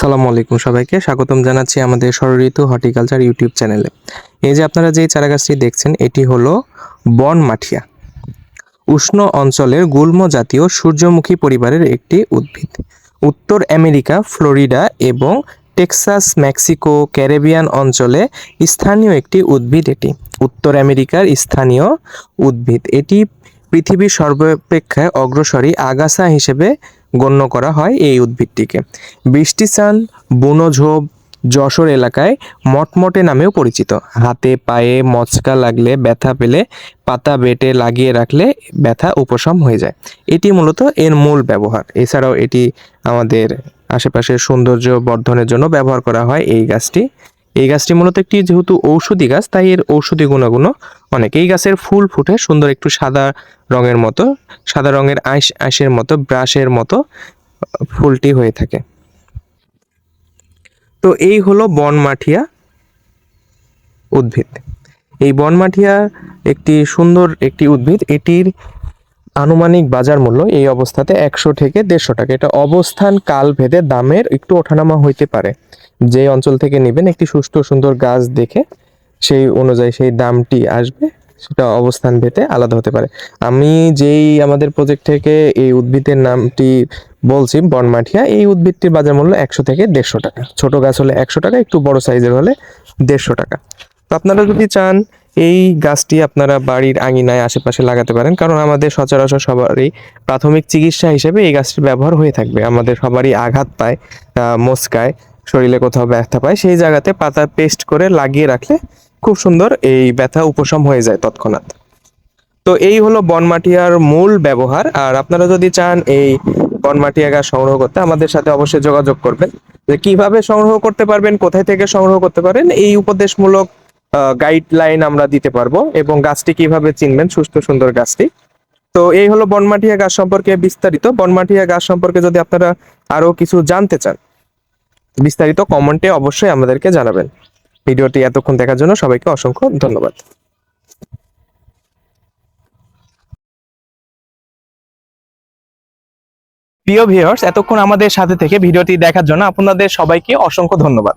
সালামু আলাইকুম সবাইকে। স্বাগতম জানাচ্ছি আমাদের ষড়ঋতু হর্টিকালচার ইউটিউব চ্যানেলে। এই যে আপনারা যে চারাগাছটি দেখছেন, এটি হলো বন মাঠিয়া উষ্ণ অঞ্চলের গুল্ম জাতীয় সূর্যমুখী পরিবারের একটি উদ্ভিদ। উত্তর আমেরিকা, ফ্লোরিডা এবং টেক্সাস, মেক্সিকো, ক্যারিবিয়ান অঞ্চলে স্থানীয় একটি উদ্ভিদ এটি। উত্তর আমেরিকার স্থানীয় উদ্ভিদ। এটি পৃথিবীর সর্বাপেক্ষায় অগ্রসরী আগাছা হিসেবে গণ্য করা হয় এই উদ্ভিদটিকে। বৃষ্টিচান বুনোঝোপ যশোর এলাকায় মটমটে নামেও পরিচিত। হাতে পায়ে মচকা লাগলে ব্যথা পেলে পাতা বেটে লাগিয়ে রাখলে ব্যথা উপশম হয়ে যায়। এটি মূলত এর মূল ব্যবহার। এছাড়াও এটি আমাদের আশেপাশের সৌন্দর্য বর্ধনের জন্য ব্যবহার করা হয় এই গাছটি। এই গাছটি মূলত একটি যেহেতু ঔষধি গাছ, তাই এর ঔষধি গুণাগুণ অনেক। এই গাছের ফুল ফুটে সুন্দর একটু সাদা রঙের মতো, সাদা রঙের আইস আইসের মতো, ব্রাশের মতো ফুলটি হয়ে থাকে। তো এই হলো বনমাঠিয়া উদ্ভিদ। এই বনমাঠিয়া একটি সুন্দর একটি উদ্ভিদ। এটির আনুমানিক বাজার মূল্য এই অবস্থাতে একশো থেকে দেড়শো টাকা। এটা অবস্থান কাল ভেদে দামের একটু ওঠানামা হইতে পারে। যে অঞ্চল থেকে নেবেন একটি সুষ্ঠু সুন্দর গাছ দেখে সেই অনুযায়ী সেই দামটি আসবে সেটা অবস্থান ভেদে আলাদা হতে পারে। আমি যেই আমাদের প্রজেক্ট থেকে এই উদ্ভিদের নামটি বলছি বনমাঠিয়া এই উদ্ভিদটির বাজার মূল্য একশো থেকে দেড়শো টাকা। ছোট গাছ হলে একশো টাকা একটু বড় সাইজের হলে দেড়শো টাকা। তো আপনারা যদি চান এই গাছটি আপনারা বাড়ির আঙিনায় আশেপাশে লাগাতে পারেন কারণ আমাদের সচরাচর সবারই প্রাথমিক চিকিৎসা হিসেবে এই গাছটির ব্যবহার হয়ে থাকবে। আমাদের সবারই আঘাত পায় আহ, মচকায় শরীরে কোথাও ব্যথা পায়, সেই জায়গাতে পাতা পেস্ট করে লাগিয়ে রাখলে খুব সুন্দর এই ব্যথা উপশম হয়ে যায় তৎক্ষণাৎ। তো এই হলো বনমাটিয়ার মূল ব্যবহার, আর আপনারা যদি চান এই বনমাটিয়া গাছ সংগ্রহ করতে, আমাদের সাথে অবশ্যই যোগাযোগ করবেন। যে কীভাবে সংগ্রহ করতে পারবেন, কোথায় থেকে সংগ্রহ করতে পারেন, এই উপদেশমূলক গাইডলাইন আমরা দিতে পারব এবং গাছটি কীভাবে চিনবেন, সুস্থ সুন্দর গাছটি। তো এই হলো বনমাটিয়া গাছ সম্পর্কে বিস্তারিত। বনমাটিয়া গাছ সম্পর্কে যদি আপনারা আরও কিছু জানতে চান বিস্তারিত কমেন্টে অবশ্যই আমাদেরকে জানাবেন। ভিডিওটি এতক্ষণ দেখার জন্য সবাইকে অসংখ্য ধন্যবাদ। প্রিয় ভিউয়ার্স এতক্ষণ আমাদের সাথে থেকে ভিডিওটি দেখার জন্য আপনাদের সবাইকে অসংখ্য ধন্যবাদ।